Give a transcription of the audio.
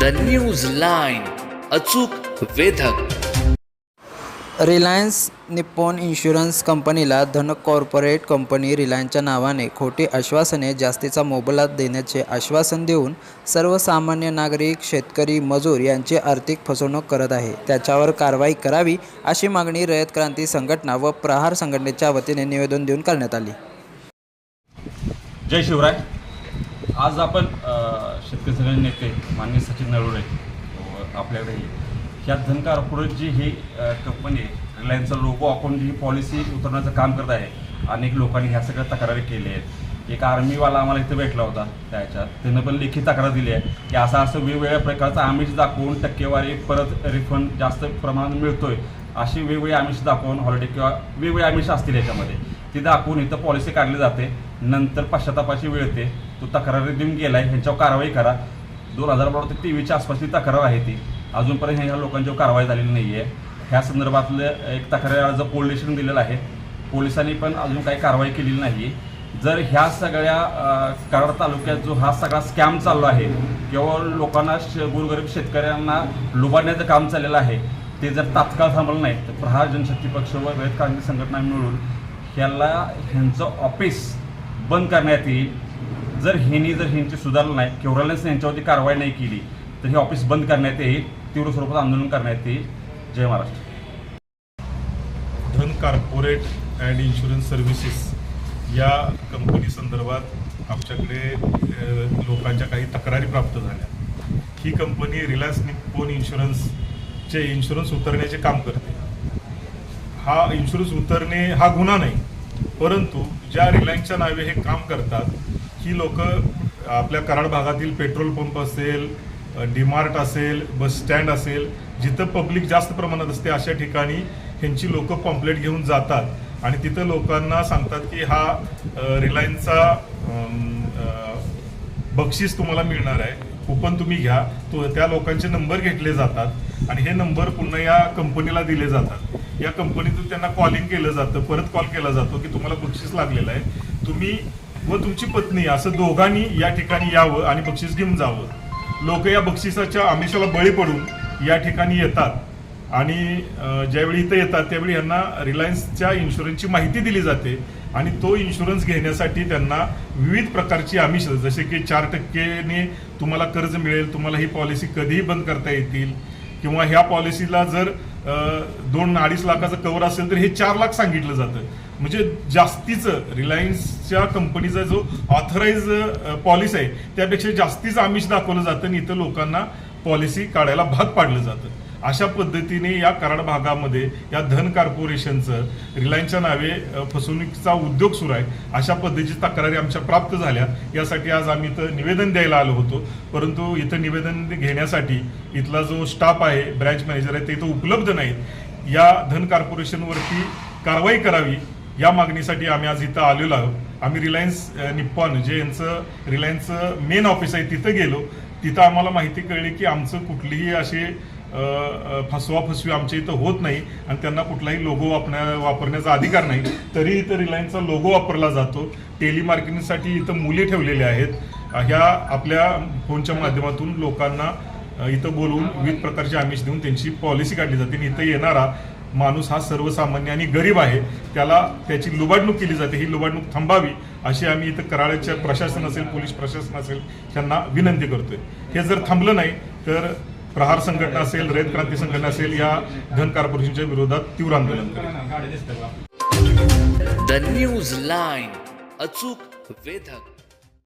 The news line अचूक वेधक. Reliance Nippon insurance कंपनीला धन कॉर्पोरेट कंपनी रिलायन्सच्या नावाने खोटी आश्वासने जास्तीचा मोबदला देण्याचे आश्वासन देऊन सर्वसामान्य नागरिक शेतकरी मजूर यांची आर्थिक फसवणूक करत आहे. त्याच्यावर कारवाई करावी अशी मागणी रयत क्रांती संघटना व प्रहार संघटनेच्या वतीने निवेदन देऊन करण्यात आली. जय शिवराय. आज आपण शेतकरी संघटनेचे नेते माननीय सचिन नरोडे आपल्याकडे ह्या धन कॉर्पोरेट जी ही कंपनी आहे रिलायन्सचा लोगो आपण जी ही पॉलिसी उतरवण्याचं काम करत आहे अनेक लोकांनी ह्या सगळ्या तक्रारी केल्या आहेत. एक आर्मीवाला आम्हाला इथं भेटला होता त्याच्यात. त्यानं पण लेखी तक्रार दिली आहे की असं असं वेगवेगळ्या प्रकारचं आमिष दाखवून टक्केवारी परत रिफंड जास्त प्रमाणात मिळतोय अशी वेगवेगळी आमिष दाखवून हॉलिडे किंवा वेगवेगळे आमिष असतील याच्यामध्ये. ती दाखवून इथं पॉलिसी काढली जाते. नंतर पश्चातापाची वेळ येते. तो तक्रारी देऊन गेलाय ह्यांच्यावर कारवाई करा. दोन हजार बारा ते तेवीसच्या आसपासची तक्रार आहे ती. अजूनपर्यंत ह्या लोकांच्यावर कारवाई झालेली नाही आहे ह्या संदर्भातलं एक तक्रार अर्ज पोलीस स्टेशन दिलेला आहे. पोलिसांनी पण अजून काही कारवाई केलेली नाही जर ह्या सगळ्या कराड तालुक्यात जो हा सगळा स्कॅम चालू आहे किंवा लोकांना श- गोरगरीब शेतकऱ्यांना लुबाडण्याचं काम चाललेलं आहे ते जर तात्काळ थांबलं नाही तर प्रहार जनशक्ती पक्ष व रयत क्रांती संघटना मिळून ह्याला ह्यांचं ऑफिस बंद करण्यात येईल. जर ह्यांनी जर ह्यांची सुधारणा नाही किंवा यांच्यावरती कारवाई नाही केली तर हे ऑफिस बंद करण्यात येईल. तीव्र स्वरूपात आंदोलन करण्यात येईल. जय Maharashtra. Dhan corporate and insurance services या कंपनी संदर्भात आमच्याकडे लोकांच्या काही तक्रारी प्राप्त झाल्या. ही कंपनी रिलायन्स निप्पोन इन्शुरन्सचे इन्शुरन्स उतरण्याचे काम करते. हा इन्शुरन्स उतरणे हा गुन्हा नाही. परंतु ज्या रिलायन्सच्या नावे हे काम करतात ही लोक आपल्या कराड भागातील पेट्रोल पंप असेल डीमार्ट असेल बस स्टँड असेल जिथं पब्लिक जास्त प्रमाणात असते अशा ठिकाणी ह्यांची लोक पॉम्पलेट घेऊन जातात. आणि तिथं लोकांना सांगतात की हा रिलायन्सचा बक्षीस तुम्हाला मिळणार आहे. कुपन तुम्ही घ्या. तो त्या लोकांचे नंबर घेतले जातात आणि हे नंबर पुन्हा या कंपनीला दिले जातात. या कंपनीतून त्यांना कॉलिंग केलं जातं परत कॉल केला जातो की तुम्हाला बक्षीस लागलेलं आहे. तुम्ही व तुमची पत्नी असं दोघांनी या ठिकाणी यावं आणि बक्षीस घेऊन जावं. लोक या बक्षिसाच्या आमिषाला बळी पडून या ठिकाणी येतात आणि ज्यावेळी इथं येतात त्यावेळी यांना रिलायन्सच्या इन्शुरन्सची माहिती दिली जाते आणि तो इन्शुरन्स घेण्यासाठी त्यांना विविध प्रकारची आमिष जसे की चार टक्केने तुम्हाला कर्ज मिळेल तुम्हाला ही पॉलिसी कधीही बंद करता येतील किंवा ह्या पॉलिसीला जर दोन अडीच लाखाचं कवर असेल तर हे चार लाख सांगितलं जातं. म्हणजे जास्तीचं रिलायन्सच्या कंपनीचा जो ऑथराईज पॉलिसी आहे त्यापेक्षा जास्तीच आमिष दाखवलं जातं आणि इथं लोकांना पॉलिसी काढायला भाग पाडलं जातं. अशा पद्धतीने या कराड भागामध्ये या धन कॉर्पोरेशनचं रिलायन्सच्या नावे फसवणुकीचा उद्योग सुरू आहे. अशा पद्धतीची तक्रारी आमच्या प्राप्त झाल्या. यासाठी आज आम्ही इथं निवेदन द्यायला आलो होतो. परंतु इथं निवेदन घेण्यासाठी इथला जो स्टाफ आहे ब्रँच मॅनेजर आहे ते इथं उपलब्ध नाहीत. या धन कॉर्पोरेशनवरती कारवाई करावी या मागणीसाठी आम्ही आज इथं आलेलो आहोत. आम्ही रिलायन्स निप्पॉन जे यांचं रिलायन्सचं मेन ऑफिस आहे तिथं गेलो. तिथं आम्हाला माहिती कळली की आमचं कुठलीही असे फसवा फसवी आमच्या इथं होत नाही आणि त्यांना कुठलाही लोगो वापरण्या वापरण्याचा अधिकार नाही. तरी इथं रिलायन्सचा लोगो वापरला जातो. टेलिमार्केटिंगसाठी इथं मुली ठेवलेल्या आहेत. ह्या आपल्या फोनच्या माध्यमातून लोकांना इथं बोलवून विविध प्रकारचे आमिष देऊन त्यांची पॉलिसी काढली जाते आणि इथं येणारा माणूस हा सर्वसामान्य आणि गरीब आहे. त्याला त्याची लुबाडणूक केली जाते. ही लुबाडणूक थांबावी अशी आम्ही इथं कराळ्याच्या प्रशासन असेल पोलीस प्रशासन असेल त्यांना विनंती करतोय. हे जर थांबलं नाही तर प्रहार संघटना असेल रयत क्रांती संघटना असेल या धन कॉर्पोरेशनच्या विरोधात तीव्र आंदोलन करेल. द न्यूज लाईन अचूक वेधक.